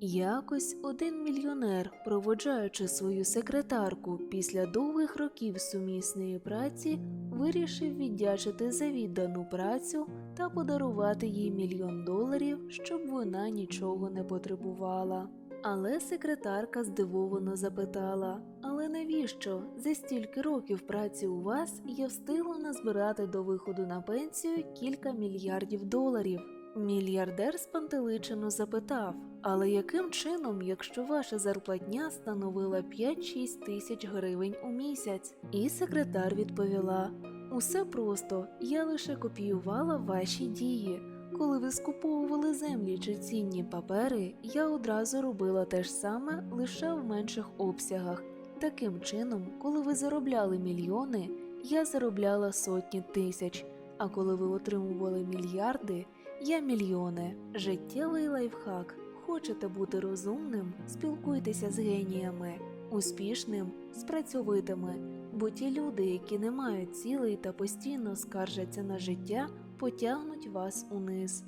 Якось один мільйонер, проводжаючи свою секретарку після довгих років сумісної праці, вирішив віддячити за віддану працю та подарувати їй мільйон доларів, щоб вона нічого не потребувала. Але секретарка здивовано запитала: Але навіщо за стільки років праці у вас я встигла назбирати до виходу на пенсію кілька мільярдів доларів? Мільярдер спантеличено запитав: Але яким чином, якщо ваша зарплатня становила 5-6 тисяч гривень у місяць? І секретар відповіла: Усе просто, я лише копіювала ваші дії. Коли ви скуповували землі чи цінні папери, я одразу робила те ж саме лише в менших обсягах. Таким чином, коли ви заробляли мільйони, я заробляла сотні тисяч. А коли ви отримували мільярди, я мільйони. Життєвий лайфхак. Хочете бути розумним? Спілкуйтеся з геніями, успішним з працьовитими. Бо ті люди, які не мають цілей та постійно скаржаться на життя, потягнуть вас униз.